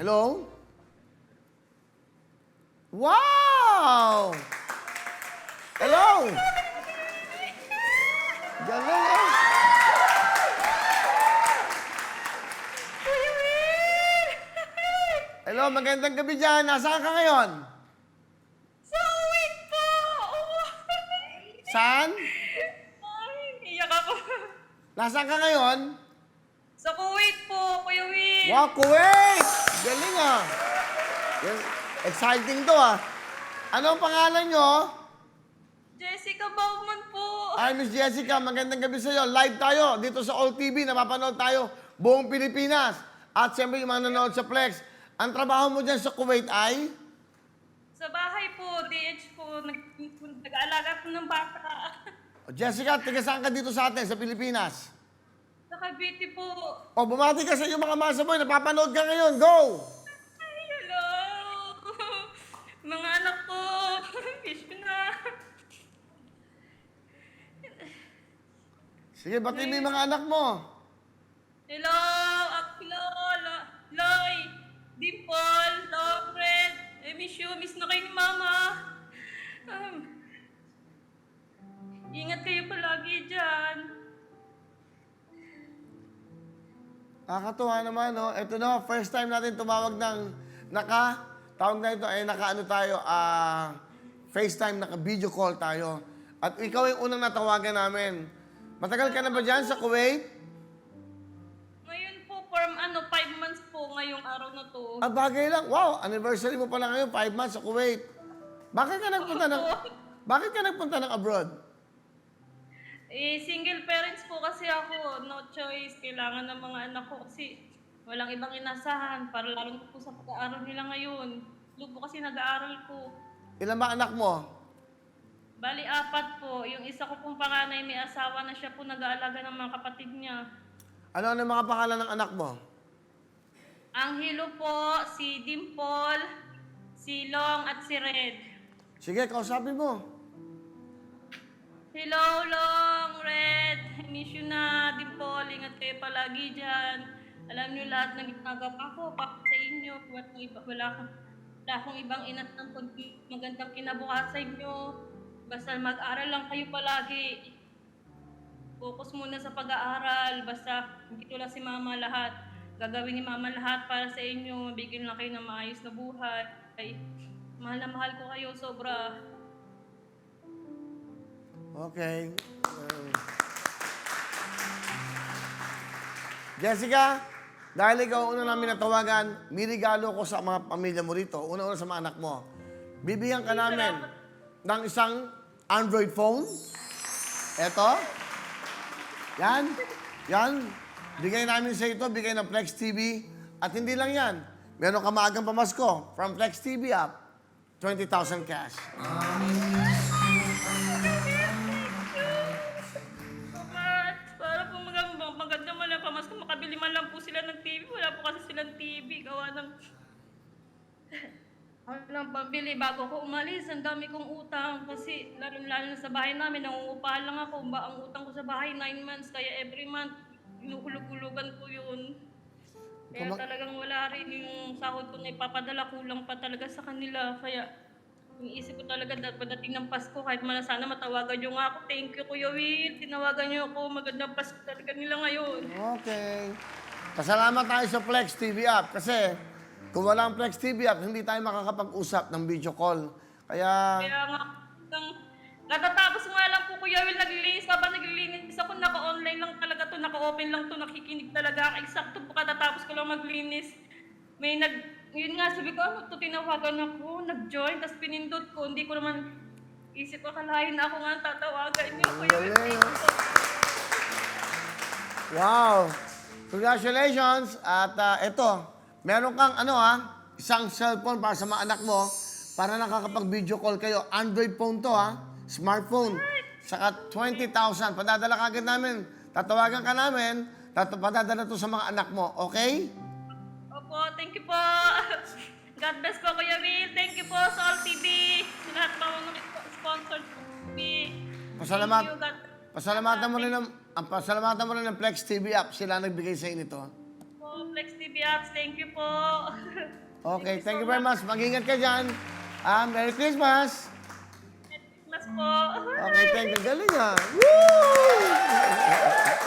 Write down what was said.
Hello? Wow! Hello! Galing ah. Hello, magandang gabi dyan. Nasaan ka ngayon? Sa Kuwait po! Oh. Saan? Ay, iyak ako. Nasaan ka ngayon? Sa Kuwait po, Kuya Will! Wow, Kuwait! Galing ah. Exciting to ah. Ano ang pangalan nyo? Jessica Bauman po. Hi, Miss Jessica. Magandang gabi sa iyo. Live tayo dito sa All TV. Napapanood tayo buong Pilipinas. At siyempre yung mga nanonood sa Plex. Ang trabaho mo dyan sa Kuwait ay? Sa bahay po, DH po, nag, nag-aalaga po ng bata. Jessica, tiga saan ka dito sa atin, sa Pilipinas? Cavite po. O, bumati ka sa iyong mga masa boy. Napapanood ka ngayon. Go! Ay, hello! Mga anak ko, miss ko na. Sige, batiin mo yung mga anak mo. Hello, Akilo, Lo- Loy, Dimple, Lofred. I miss you, miss na kayo ni Mama. Um, ingat kayo palagi dyan. Nakakatuwa naman, no? Ito no, first time natin tumawag ng naka, tawag na ito, ay naka ano tayo, ah, FaceTime, naka video call tayo. At ikaw yung unang natawagan namin. Matagal ka na ba dyan sa Kuwait? Ngayon po, from ano, five months po ngayong araw na to. Ah, bagay lang. Wow, anniversary mo pala ngayon, five months sa Kuwait. Bakit ka nagpunta ng, bakit ka nagpunta ng abroad? Eh, single parents po kasi ako. No choice. Kailangan ng mga anak ko kasi walang ibang inasahan para lalo po sa pag-aaral nila ngayon. Po kasi nag-aaral ko. Ilan ba anak mo? Bali, apat po. Yung isa ko pong panganay may asawa na siya po nag-aalaga ng mga kapatid niya. Ano ang mga pangalan ng anak mo? Ang Hilo po, si Dimple, si Long at si Red. Sige, kausapin mo. Hello, Long, Red. I miss you na, Dimple. Ingat kayo palagi dyan. Alam niyo lahat ng ginagawa ko para sa inyo. Wala, iba, wala, akong, wala akong ibang inat ng kundi magandang kinabukasan sa inyo. Basta mag-aral lang kayo palagi. Focus muna sa pag-aaral. Basta hindi lang si Mama lahat. Gagawin ni Mama lahat para sa inyo. Mabigyan lang kayo ng maayos na buhay. Ay, mahal na mahal ko kayo sobra. Okay. Jessica, dahil ikaw una namin natawagan, may regalo ko sa mga pamilya mo rito. Una-una sa mga anak mo. Bibigyan ka namin ng isang Android phone. Eto. Yan. Yan. Bigay namin sa ito, bigay ng Flex TV. At hindi lang yan. Meron ka maagang pamasko from Flex TV app. 20,000 cash. At pambili bago ko umalis. Ang dami kong utang. Kasi lalo-lalo na sa bahay namin, nangungupahan lang ako. Ba, ang utang ko sa bahay, 9 months. Kaya every month, inuhulog-hulugan ko yun. Kaya Kung ma- talagang wala rin yung sahod ko na ipapadala. Kulang pa talaga sa kanila. Kaya iniisip ko talaga pagdating ng Pasko, kahit man sana matawagan nyo nga ako. Thank you, Kuya Will. Tinawagan nyo ako. Magandang Pasko talaga nila ngayon. Okay. Pasalamat tayo sa Flex TV app kasi kung wala ang Flex TV app, hindi tayo makakapag-usap ng video call. Kaya, Kaya nga, nang, katatapos nga lang po, Kuya Will, naglilinis. Habang naglilinis ako, naka-online lang talaga to, naka-open lang to, nakikinig talaga. Eksakto po katatapos ko lang maglinis. May nag, yun nga, sabi ko, ano to, tinawagan ako, nag-join, tapos pinindot ko, hindi ko naman, isip ko, kalahin na ako nga ang tatawagan niyo, Kuya Will. Galing, Thank you. wow! Congratulations! At ah, eto, meron kang ano ha, isang cellphone para sa mga anak mo para nakakapag-video call kayo. Android phone to ha, smartphone. Saka 20,000. Padadala ka agad namin. Tatawagan ka namin. Tat padadala to sa mga anak mo. Okay? Opo, thank you po. God bless po, Kuya Will. Thank you po All TV. Sa lahat po ng sponsor TV. Pasalamat. Thank you, God. Pasalamatan mo rin ng, ang pasalamatan mo rin ng Flex TV app. Sila nagbigay sa inyo nito. Po, Flex Biaps. Thank you po. Okay, thank you very much. Mag-ingat ka dyan. Ah, Merry Christmas! Mas po. Okay, thank you. Galing ah. Woo!